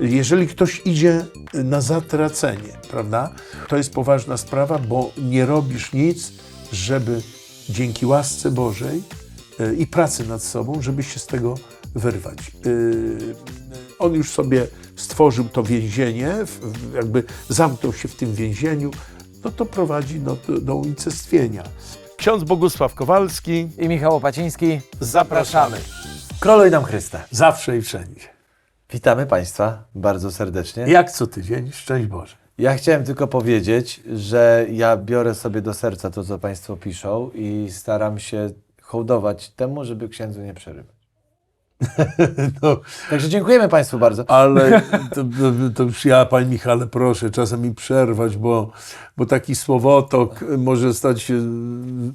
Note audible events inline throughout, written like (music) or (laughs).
Jeżeli ktoś idzie na zatracenie, prawda, to jest poważna sprawa, bo nie robisz nic, żeby dzięki łasce Bożej e, i pracy nad sobą, żeby się z tego wyrwać. E, On już sobie stworzył to więzienie, jakby zamknął się w tym więzieniu, no to prowadzi do, do, unicestwienia. Ksiądz Bogusław Kowalski, I Michał Opaciński. zapraszamy. Króluj nam Chryste. Zawsze i wszędzie. Witamy Państwa bardzo serdecznie. Jak co tydzień, szczęść Boże. Ja chciałem tylko powiedzieć, że ja biorę sobie do serca to, co Państwo piszą i staram się hołdować temu, żeby księdzu nie przerywać. (laughs) No, Także dziękujemy Państwu bardzo. ale (laughs) to, to, to już ja, Panie Michale, proszę czasem mi przerwać, bo, bo taki słowotok może stać się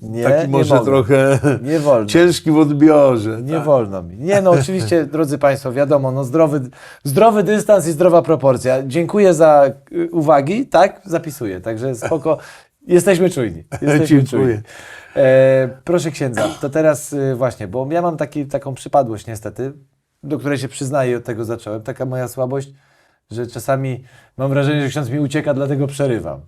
Nie, taki nie może mogę. trochę Nie wolno. ciężki w odbiorze. Nie tak. wolno mi. Nie, no oczywiście, (laughs) drodzy Państwo, wiadomo, no zdrowy, zdrowy dystans i zdrowa proporcja. Dziękuję za y, uwagi, tak? Zapisuję, także spoko. Jesteśmy czujni. (laughs) Jesteśmy Dziękuję. czujni. E, proszę księdza, to teraz y, właśnie, bo ja mam taki, taką przypadłość niestety, do której się przyznaję i od tego zacząłem. Taka moja słabość, że czasami mam wrażenie, że ksiądz mi ucieka, dlatego przerywam. E,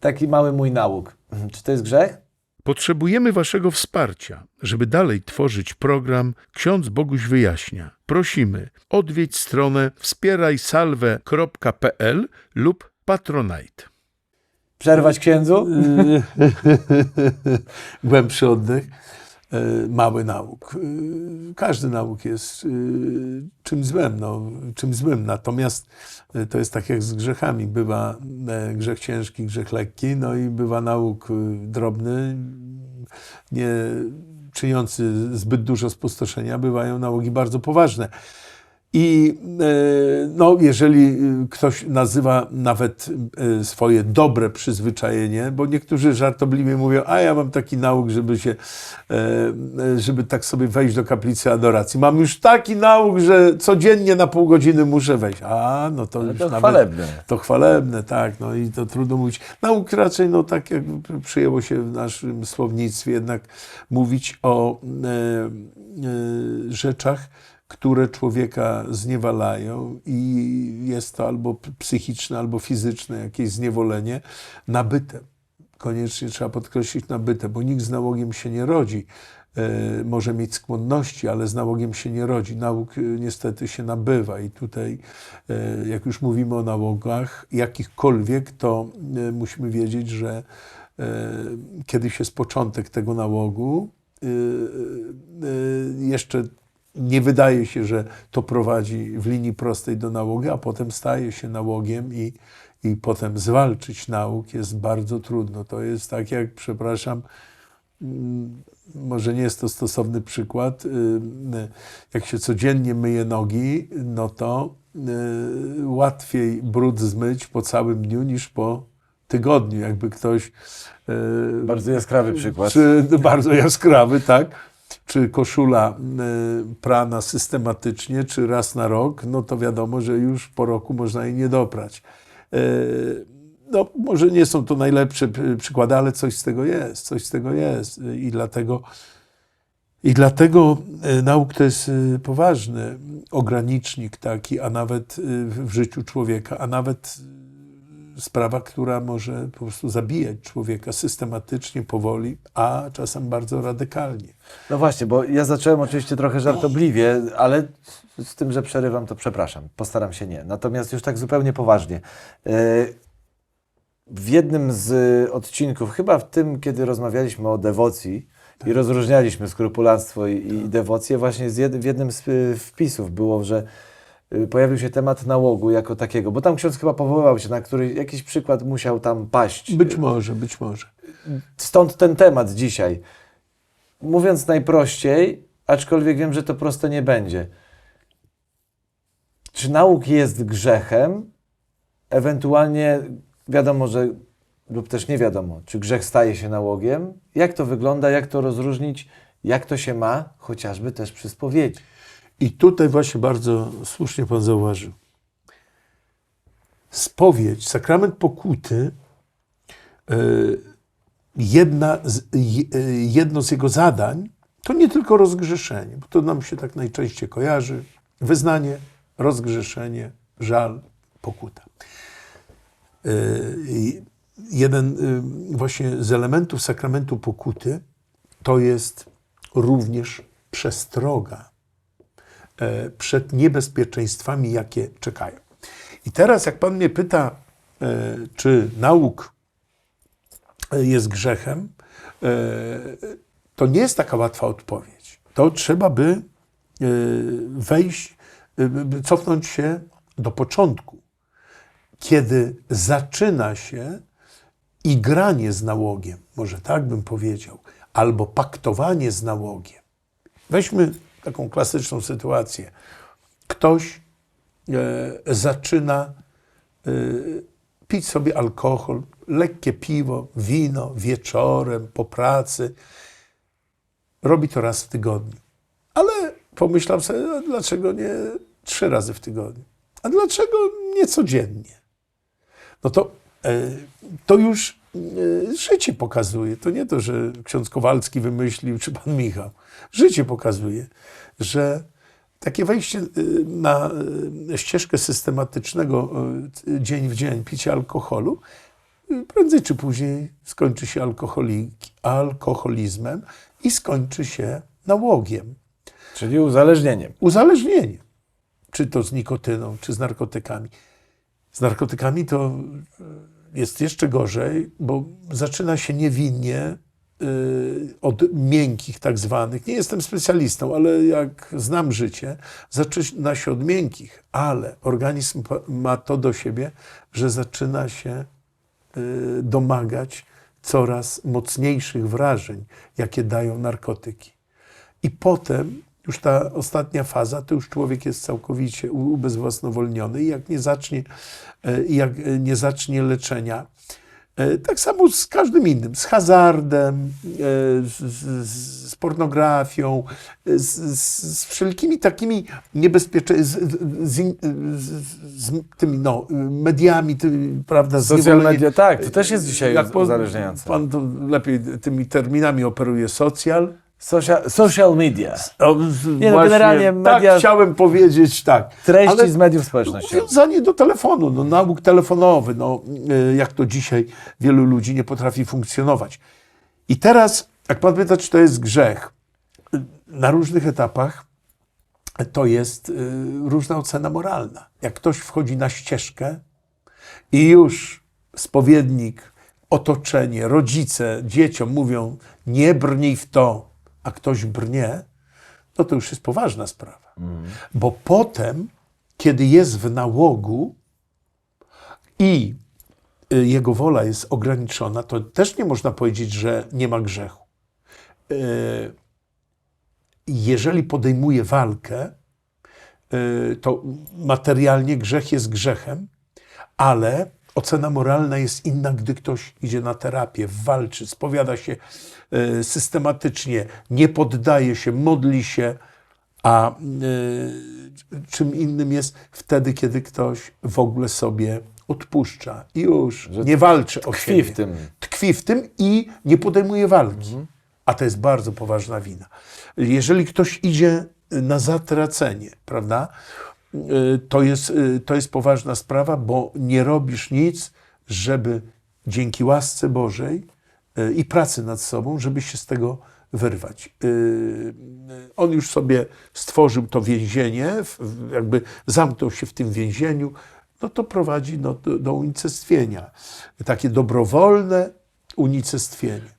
taki mały mój nauk. (clears throat) Czy to jest grzech? Potrzebujemy Waszego wsparcia, żeby dalej tworzyć program Ksiądz Boguś Wyjaśnia. Prosimy, odwiedź stronę wspierajsalwę.pl lub Patronite. Przerwać księdzu? (laughs) Głębszy oddech, e, mały nauk. E, Każdy nauk jest e, czymś złym, no, czymś złym. Natomiast to jest tak jak z grzechami. Bywa grzech ciężki, grzech lekki, no i bywa nauk drobny, nie czyniący zbyt dużo spustoszenia. Bywają nauki bardzo poważne. I e, no, jeżeli e, ktoś nazywa nawet e, swoje dobre przyzwyczajenie, bo niektórzy żartobliwie mówią, a ja mam taki nauk, żeby się, e, e, żeby tak sobie wejść do kaplicy adoracji. Mam już taki nauk, że codziennie na pół godziny muszę wejść. A, no to już to nawet, chwalebne. To chwalebne, tak, no i to trudno mówić. Nauk raczej, no tak jak przyjęło się w naszym słownictwie, jednak mówić o e, e, rzeczach, które człowieka zniewalają i jest to albo psychiczne, albo fizyczne jakieś zniewolenie nabyte. Koniecznie trzeba podkreślić nabyte, bo nikt z nałogiem się nie rodzi. E, może mieć skłonności, ale z nałogiem się nie rodzi. Nauk e, niestety się nabywa i tutaj, e, jak już mówimy o nałogach, jakichkolwiek, to musimy wiedzieć, że kiedyś jest początek tego nałogu, jeszcze nie wydaje się, że to prowadzi w linii prostej do nałogu, a potem staje się nałogiem i, i potem zwalczyć nauk jest bardzo trudno. To jest tak jak, przepraszam, mm, może nie jest to stosowny przykład, y, jak się codziennie myje nogi, no to y, łatwiej brud zmyć po całym dniu niż po tygodniu, jakby ktoś y, Bardzo jaskrawy przykład. czy bardzo jaskrawy, tak? Czy koszula y, prana systematycznie, czy raz na rok, no to wiadomo, że już po roku można jej nie doprać. Y, No, może nie są to najlepsze przykłady, ale coś z tego jest, coś z tego jest. I dlatego, i dlatego y, nauk to jest poważny ogranicznik taki, a nawet w życiu człowieka, a nawet sprawa, która może po prostu zabijać człowieka systematycznie, powoli, a czasem bardzo radykalnie. No właśnie, bo ja zacząłem oczywiście trochę żartobliwie, ale z tym, że przerywam, to przepraszam. Postaram się nie. Natomiast już tak zupełnie poważnie. E, W jednym z odcinków, chyba w tym, kiedy rozmawialiśmy o dewocji i rozróżnialiśmy skrupulanstwo i, i dewocję, właśnie jed, w jednym z y, wpisów było, że pojawił się temat nałogu jako takiego, bo tam ksiądz chyba powoływał się na który jakiś przykład musiał tam paść. Być może, być może. Stąd ten temat dzisiaj. Mówiąc najprościej, aczkolwiek wiem, że to proste nie będzie. Czy nauk jest grzechem? Ewentualnie wiadomo, że lub też nie wiadomo, czy grzech staje się nałogiem? Jak to wygląda, jak to rozróżnić, jak to się ma, chociażby też przy spowiedzi. I tutaj właśnie bardzo słusznie Pan zauważył. Spowiedź, sakrament pokuty, y, jedna z, y, jedno z jego zadań to nie tylko rozgrzeszenie, bo to nam się tak najczęściej kojarzy, wyznanie rozgrzeszenie, żal, pokuta. Y, Jeden właśnie z elementów sakramentu pokuty to jest również przestroga e, przed niebezpieczeństwami, jakie czekają. I teraz, jak Pan mnie pyta, e, czy nauk e, jest grzechem, e, to nie jest taka łatwa odpowiedź. To trzeba by e, wejść, e, cofnąć się do początku, kiedy zaczyna się igranie z nałogiem, może tak bym powiedział, albo paktowanie z nałogiem. Weźmy taką klasyczną sytuację. Ktoś e, zaczyna e, pić sobie alkohol, lekkie piwo, wino wieczorem, po pracy. Robi to raz w tygodniu. Ale pomyślam sobie, dlaczego nie trzy razy w tygodniu? A dlaczego nie codziennie? No to, e, to już życie pokazuje. To nie to, że ksiądz Kowalski wymyślił, czy pan Michał. Życie pokazuje, że takie wejście e, na e, ścieżkę systematycznego dzień w dzień picia alkoholu prędzej czy później skończy się alkoholi, alkoholizmem i skończy się nałogiem Czyli uzależnieniem. uzależnienie. Czy to z nikotyną, czy z narkotykami. Z narkotykami to jest jeszcze gorzej, bo zaczyna się niewinnie y, od miękkich tak zwanych. Nie jestem specjalistą, ale jak znam życie, zaczyna się od miękkich, ale organizm ma to do siebie, że zaczyna się y, domagać coraz mocniejszych wrażeń, jakie dają narkotyki. I potem, już ta ostatnia faza, to już człowiek jest całkowicie ubezwłasnowolniony i jak nie zacznie, e, jak e, nie zacznie leczenia, e, tak samo z każdym innym, z hazardem, z, z, pornografią, z, z, wszelkimi takimi niebezpiecznymi, z, z, tymi no, mediami, tymi, prawda, Social media, tak, to też jest dzisiaj jak uzależniające. Pan to lepiej tymi terminami operuje socjal. Social, social media. O, Nie, no, generalnie media- Tak, chciałem powiedzieć tak. Treści Ale z mediów społecznościowych. Wiązanie do telefonu, no, nauk telefonowy, no, y, jak to dzisiaj wielu ludzi nie potrafi funkcjonować. I teraz, jak pan pyta, czy to jest grzech, y, na różnych etapach to jest y, różna ocena moralna. Jak ktoś wchodzi na ścieżkę i już spowiednik, otoczenie, rodzice dzieciom mówią, nie brnij w to, a ktoś brnie, no to już jest poważna sprawa. Bo potem, kiedy jest w nałogu i y, jego wola jest ograniczona, to też nie można powiedzieć, że nie ma grzechu. Y, Jeżeli podejmuje walkę, y, to materialnie grzech jest grzechem, ale ocena moralna jest inna, gdy ktoś idzie na terapię, walczy, spowiada się y, systematycznie, nie poddaje się, modli się, a y, czym innym jest wtedy, kiedy ktoś w ogóle sobie odpuszcza i już nie walczy o tkwi siebie. w tym. Tkwi w tym i nie podejmuje walki. A to jest bardzo poważna wina. Jeżeli ktoś idzie na zatracenie, prawda, to jest, y, to jest poważna sprawa, bo nie robisz nic, żeby dzięki łasce Bożej y, i pracy nad sobą, żeby się z tego wyrwać. Y, On już sobie stworzył to więzienie, jakby zamknął się w tym więzieniu, no to prowadzi do, do unicestwienia. Takie dobrowolne unicestwienie.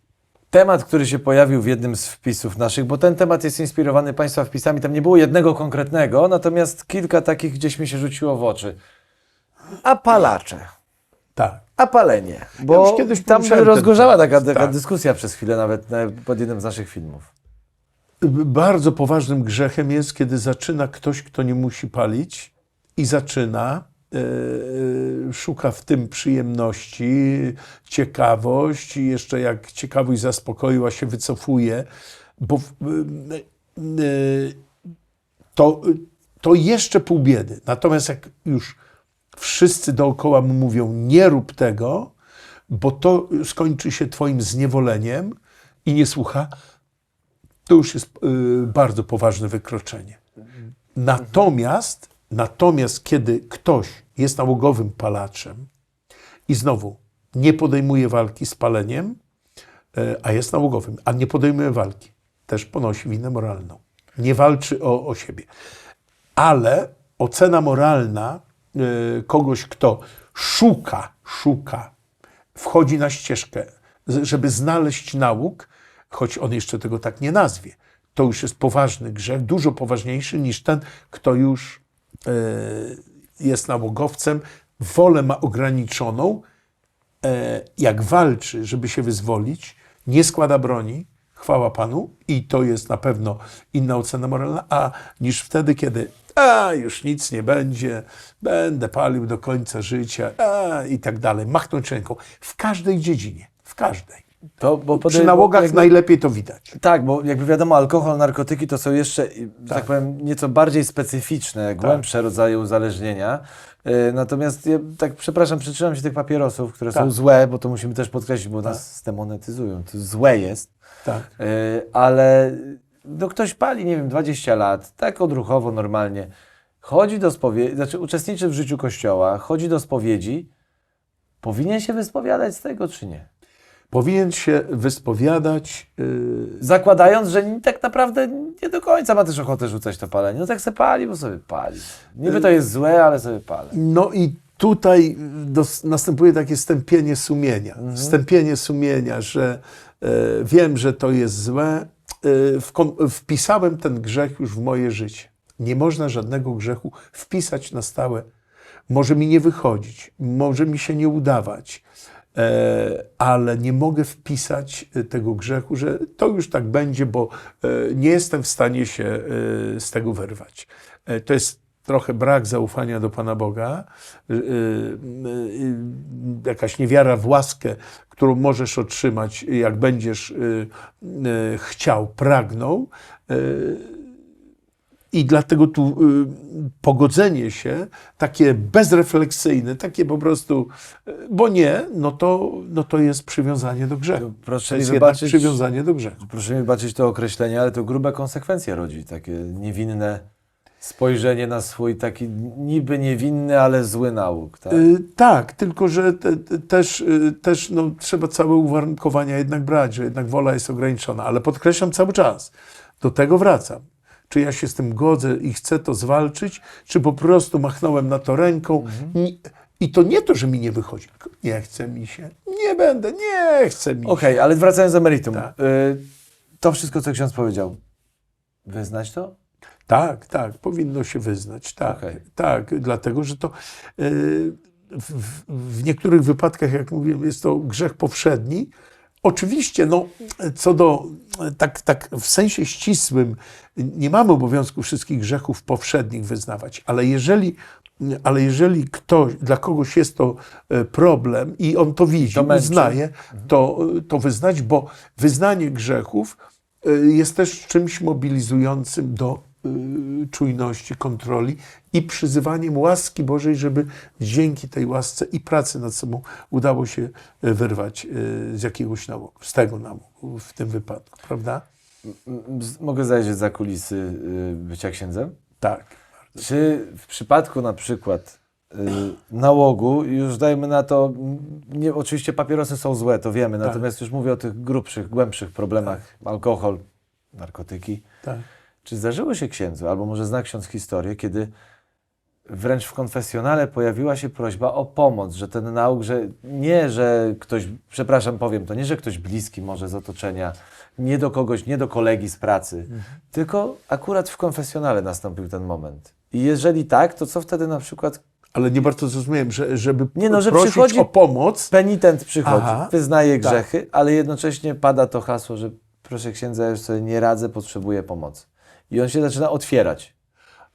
Temat, który się pojawił w jednym z wpisów naszych, bo ten temat jest inspirowany Państwa wpisami, tam nie było jednego konkretnego, natomiast kilka takich gdzieś mi się rzuciło w oczy. Apalacze. Tak. Apalenie. Bo już kiedyś tam ten rozgorzała taka, taka Tak. dyskusja przez chwilę nawet na, pod jednym z naszych filmów. Bardzo poważnym grzechem jest, kiedy zaczyna ktoś, kto nie musi palić i zaczyna, szuka w tym przyjemności, ciekawość i jeszcze jak ciekawość zaspokoiła się, wycofuje, bo e, e, to, to jeszcze pół biedy. Natomiast jak już wszyscy dookoła mu mówią, nie rób tego, bo to skończy się twoim zniewoleniem i nie słucha, to już jest bardzo poważne wykroczenie. Natomiast Natomiast kiedy ktoś jest nałogowym palaczem i znowu nie podejmuje walki z paleniem, e, a jest nałogowym, a nie podejmuje walki, też ponosi winę moralną. Nie walczy o, o siebie. Ale ocena moralna e, kogoś, kto szuka, szuka, wchodzi na ścieżkę, żeby znaleźć nauk, choć on jeszcze tego tak nie nazwie, to już jest poważny grzech, dużo poważniejszy niż ten, kto już jest nałogowcem, wolę ma ograniczoną, e, jak walczy, żeby się wyzwolić, nie składa broni, chwała Panu, i to jest na pewno inna ocena moralna, a niż wtedy, kiedy a już nic nie będzie, będę palił do końca życia, a i tak dalej, machnąć ręką. W każdej dziedzinie, w każdej. To, bo Przy nałogach jakby- najlepiej to widać. Tak, bo jakby wiadomo, alkohol, narkotyki to są jeszcze, że tak powiem, nieco bardziej specyficzne, głębsze rodzaje uzależnienia. E, Natomiast ja tak, przepraszam, przytrzymam się tych papierosów, które są Tak. złe, bo to musimy też podkreślić, bo nas zdemonetyzują. To złe jest. Tak. E, ale no ktoś pali, nie wiem, 20 lat, tak odruchowo, normalnie, chodzi do spowiedzi, znaczy uczestniczy w życiu kościoła, chodzi do spowiedzi, powinien się wyspowiadać z tego, czy nie? Powinien się wyspowiadać. Yy, Zakładając, że tak naprawdę nie do końca ma też ochotę rzucać to palenie. No tak se pali, bo sobie pali. Niby to jest złe, ale sobie palę. No i tutaj dos- następuje takie stępienie sumienia. Stępienie sumienia, że e, wiem, że to jest złe. E, wkon- wpisałem ten grzech już w moje życie. Nie można żadnego grzechu wpisać na stałe. Może mi nie wychodzić, może mi się nie udawać, ale nie mogę wpisać e, tego grzechu, że to już tak będzie, bo e, nie jestem w stanie się e, z tego wyrwać. E, To jest trochę brak zaufania do Pana Boga, jakaś niewiara w łaskę, którą możesz otrzymać, jak będziesz chciał, pragnął. I dlatego tu y, pogodzenie się, takie bezrefleksyjne, takie po prostu, y, bo nie, no to, no to jest przywiązanie do grzechu. To Proszę mi jest jednak wybaczyć, przywiązanie do grzechu. proszę mi wybaczyć to określenie, ale to grube konsekwencje rodzi. Takie niewinne spojrzenie na swój taki niby niewinny, ale zły nauk. Tak? Y, Tak, tylko że te, te, też, y, też no, trzeba całe uwarunkowania jednak brać, że jednak wola jest ograniczona. Ale podkreślam cały czas, do tego wracam. Czy ja się z tym godzę i chcę to zwalczyć, czy po prostu machnąłem na to ręką i, i to nie to, że mi nie wychodzi, nie chce mi się, nie będę, nie chce mi Okej, się. ale wracając do meritum. Tak. Y, to wszystko, co ksiądz powiedział, wyznać to? Tak, tak, powinno się wyznać, tak, Okej. tak, dlatego, że to y, w, w, w niektórych wypadkach, jak mówiłem, jest to grzech powszedni. Oczywiście, no, co do, tak, tak w sensie ścisłym, nie mamy obowiązku wszystkich grzechów powszednich wyznawać, ale jeżeli, ale jeżeli ktoś, dla kogoś jest to e, problem i on to widzi, To męczy. uznaje, to, to wyznać, bo wyznanie grzechów y, jest też czymś mobilizującym do czujności, kontroli i przyzywaniem łaski Bożej, żeby dzięki tej łasce i pracy nad sobą udało się y, wyrwać y, z jakiegoś nałogu, z tego nałogu w tym wypadku, prawda? Mogę zajrzeć za kulisy y, bycia księdzem? Tak. Czy w przypadku na przykład y, nałogu, już dajmy na to, nie, oczywiście papierosy są złe, to wiemy, Tak. natomiast już mówię o tych grubszych, głębszych problemach, alkohol, narkotyki. tak. Czy zdarzyło się księdzu, albo może zna ksiądz historię, kiedy wręcz w konfesjonale pojawiła się prośba o pomoc, że ten nauk, że nie, że ktoś, przepraszam, powiem to, nie, że ktoś bliski może z otoczenia, nie do kogoś, nie do kolegi z pracy, tylko akurat w konfesjonale nastąpił ten moment. I jeżeli tak, to co wtedy na przykład Ale nie bardzo zrozumiałem, że, żeby Nie no, że prosić przychodzi- o pomoc. penitent przychodzi, Aha, wyznaje tak. grzechy, ale jednocześnie pada to hasło, że proszę księdza, ja już sobie nie radzę, potrzebuję pomocy. I on się zaczyna otwierać.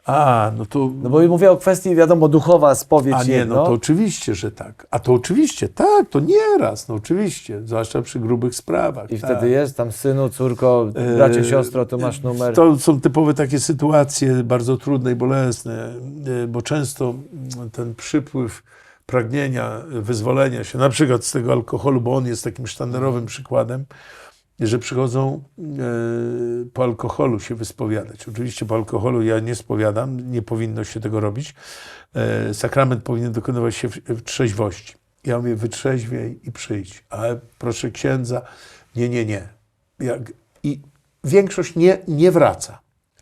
A, no to... No bo mówię o kwestii, wiadomo, duchowa, spowiedź A nie, jedno. no to oczywiście, że tak. A to oczywiście, tak, to nieraz, no oczywiście, zwłaszcza przy grubych sprawach. I tak. wtedy jest tam synu, córko, bracie, E, siostro, tu masz numer. To są typowe takie sytuacje bardzo trudne i bolesne, e, bo często ten przypływ pragnienia wyzwolenia się, na przykład z tego alkoholu, bo on jest takim sztandarowym przykładem, że przychodzą e, po alkoholu się wyspowiadać. Oczywiście po alkoholu ja nie spowiadam, nie powinno się tego robić. E, sakrament powinien dokonywać się w, w trzeźwości. Ja mówię, wytrzeźwiej i przyjdź. Ale proszę księdza, nie, nie, nie. Jak, I większość nie, nie wraca,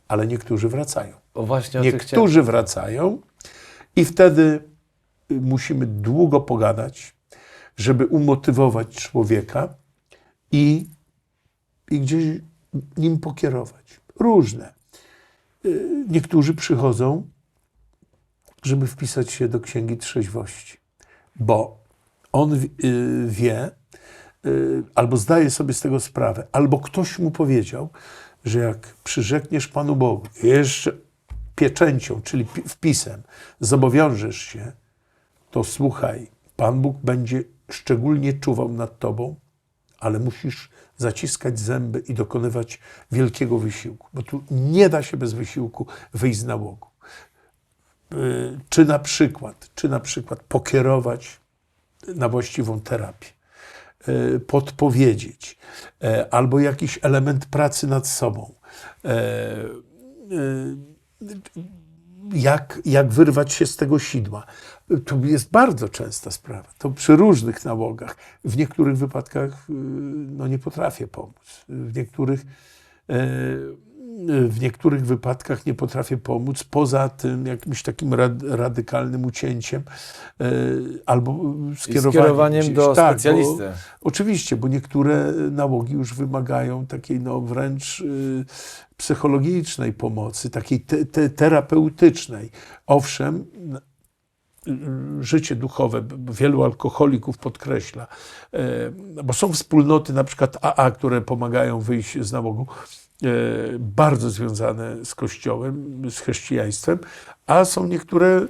ale niektórzy wracają. O właśnie o tych chciałem. Niektórzy wracają i wtedy y, musimy długo pogadać, żeby umotywować człowieka i, i gdzieś nim pokierować. Różne. Y, Niektórzy przychodzą, żeby wpisać się do Księgi Trzeźwości, bo on y, wie, y, albo zdaje sobie z tego sprawę, albo ktoś mu powiedział, że jak przyrzekniesz Panu Bogu, jeszcze pieczęcią, czyli pi- wpisem, zobowiążesz się, to słuchaj, Pan Bóg będzie szczególnie czuwał nad tobą, ale musisz zaciskać zęby i dokonywać wielkiego wysiłku, bo tu nie da się bez wysiłku wyjść z nałogu. Y, Czy na przykład, czy na przykład pokierować na właściwą terapię, y, podpowiedzieć, e, albo jakiś element pracy nad sobą. Y, jak, jak wyrwać się z tego sidła. To jest bardzo częsta sprawa. To przy różnych nałogach. W niektórych wypadkach y, no, nie potrafię pomóc. W niektórych, e, w niektórych wypadkach nie potrafię pomóc, poza tym jakimś takim rad, radykalnym ucięciem e, albo skierowaniem, skierowaniem do Tak, specjalisty. Bo, oczywiście, bo niektóre nałogi już wymagają takiej no, wręcz y, psychologicznej pomocy, takiej te, te, terapeutycznej. Owszem, życie duchowe, wielu alkoholików podkreśla, e, bo są wspólnoty, na przykład AA, które pomagają wyjść z nałogu, e, bardzo związane z Kościołem, z chrześcijaństwem, a są niektóre,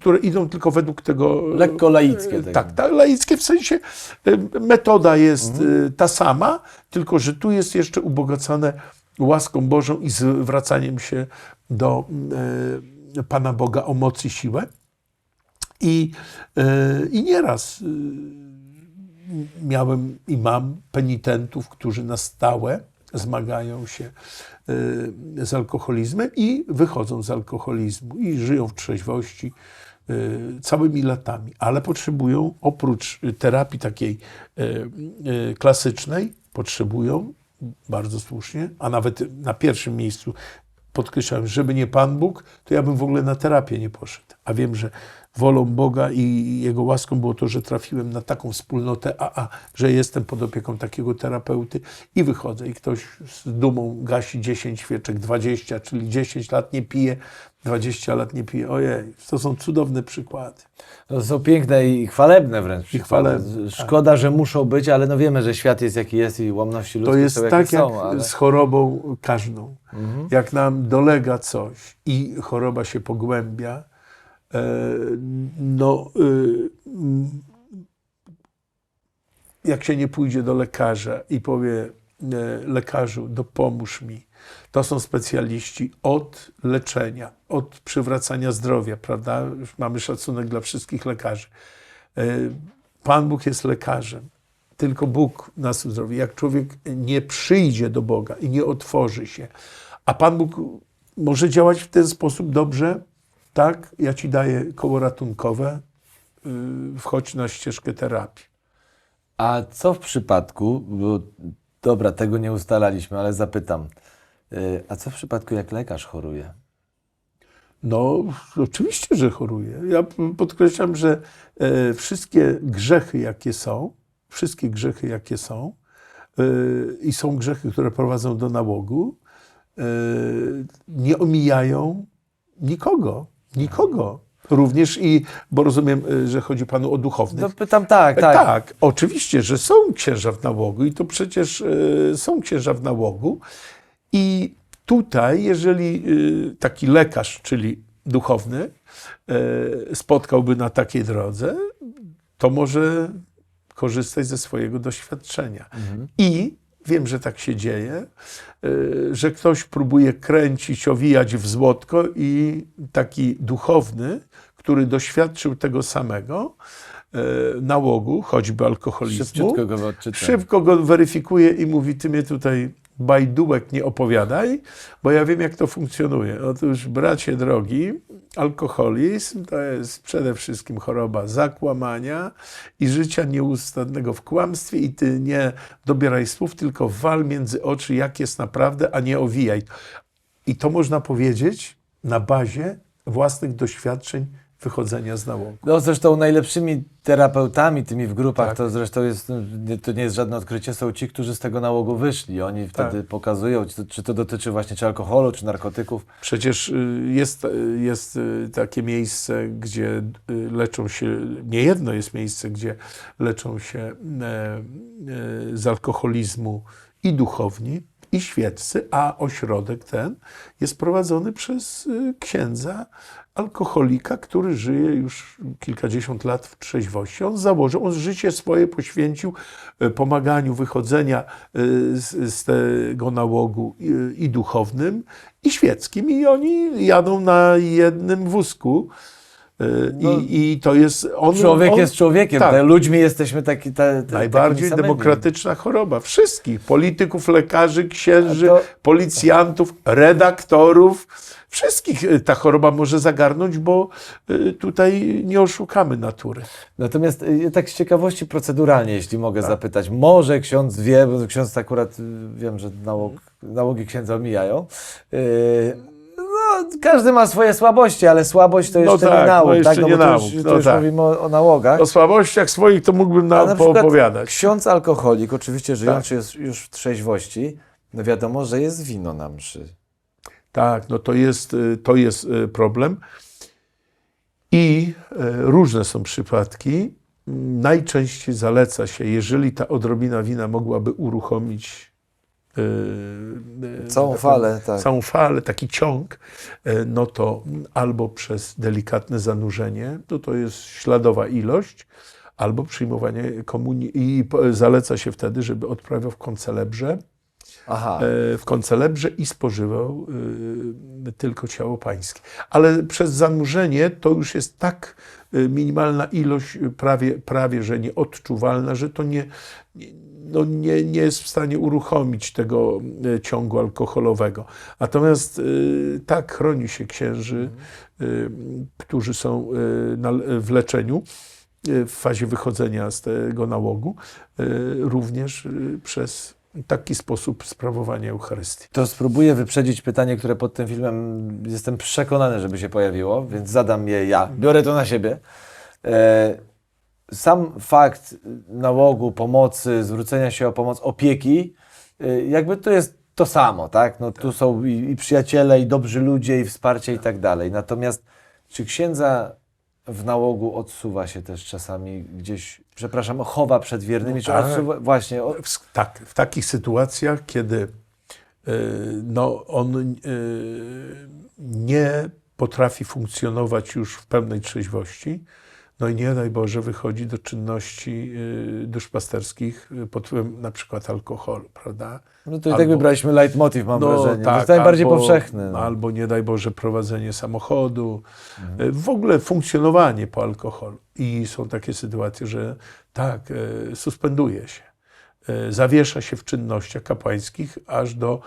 które idą tylko według tego. Lekko laickie e. Tak, tak, laickie w sensie e, metoda jest e, ta sama, tylko że tu jest jeszcze ubogacane łaską Bożą i zwracaniem się do e, Pana Boga o moc i siłę. I, e, i nieraz e, miałem i mam penitentów, którzy na stałe zmagają się e, z alkoholizmem i wychodzą z alkoholizmu i żyją w trzeźwości całymi latami, ale potrzebują oprócz terapii takiej klasycznej, potrzebują bardzo słusznie, a nawet na pierwszym miejscu podkreślam, żeby nie Pan Bóg, to ja bym w ogóle na terapię nie poszedł. A wiem, że wolą Boga i Jego łaską było to, że trafiłem na taką wspólnotę AA, że jestem pod opieką takiego terapeuty i wychodzę i ktoś z dumą gasi 10 świeczek, 20, czyli 10 lat nie pije, 20 lat nie pije. Ojej, to są cudowne przykłady. To są piękne i chwalebne wręcz. przykłady. chwalebne, tak. Szkoda, że muszą być, ale no wiemy, że świat jest jaki jest i łamności ludzkie To jest są tak jak są. Ale... z chorobą każdą. Mhm. Jak nam dolega coś i choroba się pogłębia, no, y, mm, jak się nie pójdzie do lekarza i powie e, lekarzu, dopomóż mi, to są specjaliści od leczenia, od przywracania zdrowia, prawda? Mamy szacunek dla wszystkich lekarzy. E, Pan Bóg jest lekarzem. Tylko Bóg nas uzdrowi. Jak człowiek nie przyjdzie do Boga i nie otworzy się, a Pan Bóg może działać w ten sposób dobrze, tak, ja ci daję koło ratunkowe, yy, wchodź na ścieżkę terapii. A co w przypadku, bo dobra, tego nie ustalaliśmy, ale zapytam. Y, A co w przypadku, jak lekarz choruje? No, oczywiście, że choruje. Ja podkreślam, że e, wszystkie grzechy, jakie są, wszystkie grzechy, jakie są, e, i są grzechy, które prowadzą do nałogu, e, nie omijają nikogo. Nikogo. Również i, bo rozumiem, e, że chodzi panu o duchownych. No pytam tak, tak. Tak, oczywiście, że są księża w nałogu i to przecież e, są księża w nałogu. I tutaj, jeżeli e, taki lekarz, czyli duchowny, e, spotkałby na takiej drodze, to może korzystać ze swojego doświadczenia. I wiem, że tak się dzieje, e, że ktoś próbuje kręcić, owijać w złotko i taki duchowny, który doświadczył tego samego, e, nałogu, choćby alkoholizmu, Szybciutko go szybko go weryfikuje i mówi, ty mnie tutaj bajdółek nie opowiadaj, bo ja wiem, jak to funkcjonuje. Otóż, bracie drogi, alkoholizm to jest przede wszystkim choroba zakłamania i życia nieustannego w kłamstwie i ty nie dobieraj słów, tylko wal między oczy, jak jest naprawdę, a nie owijaj. I to można powiedzieć na bazie własnych doświadczeń wychodzenia z nałogu. No zresztą najlepszymi terapeutami tymi w grupach, Tak. to zresztą jest, nie- to nie jest żadne odkrycie, są ci, którzy z tego nałogu wyszli. Oni wtedy pokazują, czy to, czy to dotyczy właśnie czy alkoholu, czy narkotyków. Przecież y, jest, y, jest y, takie miejsce, gdzie leczą się, nie jedno jest miejsce, gdzie leczą się e, e, z alkoholizmu i duchowni, i świeccy, a ośrodek ten jest prowadzony przez y, księdza alkoholika, który żyje już kilkadziesiąt lat w trzeźwości. On założył, on życie swoje poświęcił e, pomaganiu wychodzenia e, z, z tego nałogu i, i duchownym, i świeckim. I oni jadą na jednym wózku. E, No, I, I to jest. On, Człowiek on, jest człowiekiem, tak. te ludźmi jesteśmy taki, te, te, Najbardziej demokratyczna choroba. Wszystkich. Polityków, lekarzy, księży, to- policjantów, redaktorów. Wszystkich y, ta choroba może zagarnąć, bo y, tutaj nie oszukamy natury. Natomiast y, tak z ciekawości proceduralnie, jeśli mogę Tak. zapytać, może ksiądz wie, bo ksiądz akurat y, wiem, że nałog, nałogi księdza omijają. Y, no, każdy ma swoje słabości, ale słabość to No jeszcze tak, nie no jeszcze tak? No nie bo to nałóg, już, no to już tak. mówimy o, o nałogach. O słabościach swoich to mógłbym nam na poopowiadać. Ksiądz alkoholik, oczywiście żyjący Tak. już w trzeźwości, no wiadomo, że jest wino na mszy. Tak, no to jest, y, to jest y, problem. I y, różne są przypadki. Najczęściej zaleca się, jeżeli ta odrobina wina mogłaby uruchomić Całą że tak powiem, falę, tak. całą falę, taki ciąg, y, no to albo przez delikatne zanurzenie, to to jest śladowa ilość, albo przyjmowanie komunii. I zaleca się wtedy, żeby odprawiał w koncelebrze, Aha. w koncelebrze i spożywał y, tylko ciało pańskie. Ale przez zanurzenie to już jest tak y, minimalna ilość, y, prawie, prawie że nieodczuwalna, że to nie, no nie, nie jest w stanie uruchomić tego y, ciągu alkoholowego. Natomiast y, tak chroni się księży, y, którzy są w leczeniu w fazie wychodzenia z tego nałogu, również przez taki sposób sprawowania Eucharystii. To spróbuję wyprzedzić pytanie, które pod tym filmem jestem przekonany, żeby się pojawiło, więc zadam je ja. Biorę to na siebie. E, Sam fakt nałogu, pomocy, zwrócenia się o pomoc, opieki, e, jakby to jest to samo, tak? No, tu są i, i przyjaciele, i dobrzy ludzie, i wsparcie i tak dalej. Natomiast czy księdza w nałogu odsuwa się też czasami gdzieś, przepraszam, chowa przed wiernymi, czy tak. odsuwa, właśnie, W, tak, w takich sytuacjach, kiedy y, no, on y, nie potrafi funkcjonować już w pełnej trzeźwości, no i nie daj Boże wychodzi do czynności y, duszpasterskich pod wpływem na przykład alkoholu, prawda? no to i tak Albo- wybraliśmy leitmotiv, mam wrażenie. to jest najbardziej albo- powszechny. no. Albo nie daj Boże prowadzenie samochodu, Mhm. y, w ogóle funkcjonowanie po alkoholu. I są takie sytuacje, że tak, y, suspenduje się, zawiesza się w czynnościach kapłańskich aż do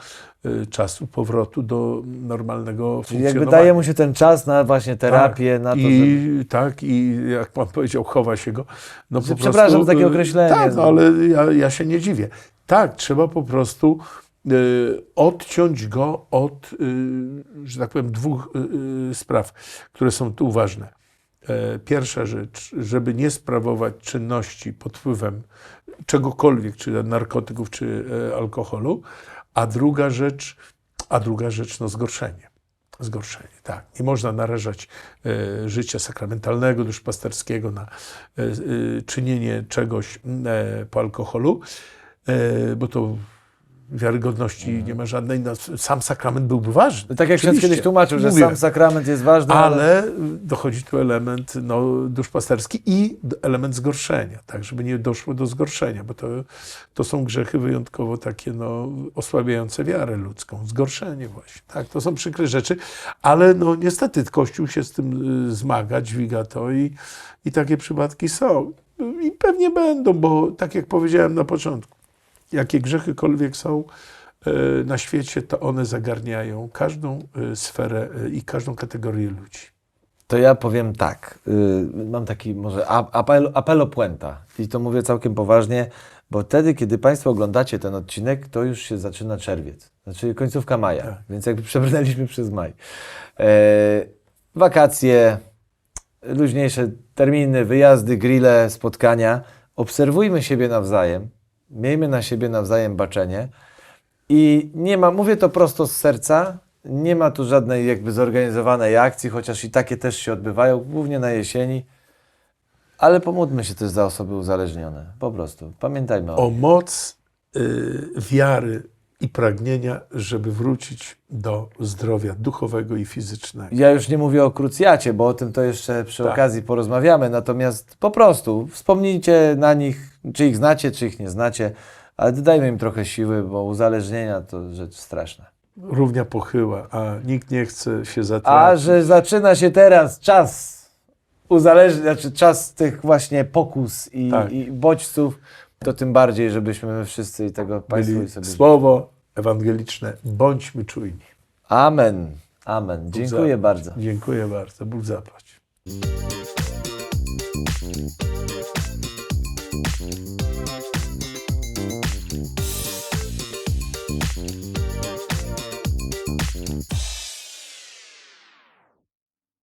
y, czasu powrotu do normalnego Czyli funkcjonowania. jakby daje mu się ten czas na właśnie terapię, na to, żeby... I tak, i jak pan powiedział, chowa się go. No po Przepraszam prostu, za takie y, określenie. Tak, no, ale ja, ja się nie dziwię. Tak, trzeba po prostu odciąć go od, że tak powiem, dwóch spraw, które są tu ważne. E, Pierwsza rzecz, żeby nie sprawować czynności pod wpływem czegokolwiek, czy narkotyków, czy e, alkoholu, a druga rzecz, a druga rzecz, no zgorszenie. Zgorszenie, tak. Nie można narażać e, życia sakramentalnego, duszpasterskiego na e, czynienie czegoś po alkoholu, bo to wiarygodności nie ma żadnej. No, sam sakrament byłby ważny. Tak jak ksiądz kiedyś tłumaczył, że Mówię. sam sakrament jest ważny, ale... Ale dochodzi tu element no, duszpasterski i element zgorszenia, tak, żeby nie doszło do zgorszenia, bo to, to są grzechy wyjątkowo takie no, osłabiające wiarę ludzką. Zgorszenie właśnie, tak, to są przykre rzeczy, ale no niestety Kościół się z tym y, zmaga, dźwiga to i, i takie przypadki są. I pewnie będą, bo tak jak powiedziałem na początku, jakie grzechykolwiek są y, na świecie, to one zagarniają każdą y, sferę y, i każdą kategorię ludzi. To ja powiem tak. y, mam taki może apel, apelo puenta i to mówię całkiem poważnie, bo wtedy, kiedy Państwo oglądacie ten odcinek, to już się zaczyna czerwiec, znaczy końcówka maja, Tak. więc jakby (laughs) przebrnęliśmy przez maj. E, wakacje, luźniejsze terminy, wyjazdy, grille, spotkania. Obserwujmy siebie nawzajem, miejmy na siebie nawzajem baczenie i nie ma, mówię to prosto z serca, nie ma tu żadnej jakby zorganizowanej akcji, chociaż i takie też się odbywają, głównie na jesieni. Ale pomódlmy się też za osoby uzależnione. Po prostu. Pamiętajmy o, O moc y, wiary i pragnienia, żeby wrócić do zdrowia duchowego i fizycznego. Ja już nie mówię o krucjacie, bo o tym to jeszcze przy Tak. okazji porozmawiamy. Natomiast po prostu wspomnijcie na nich, czy ich znacie, czy ich nie znacie, ale dodajmy im trochę siły, bo uzależnienia to rzecz straszna. Równia pochyła, a nikt nie chce się A zatracić. że zaczyna się teraz czas uzależnień, znaczy czas tych właśnie pokus i, Tak. i bodźców, to tym bardziej, żebyśmy my wszyscy tego Państwu i sobie... słowo ewangeliczne, bądźmy czujni. Amen. Amen. Dziękuję bardzo. Dziękuję bardzo. Bóg zapłać.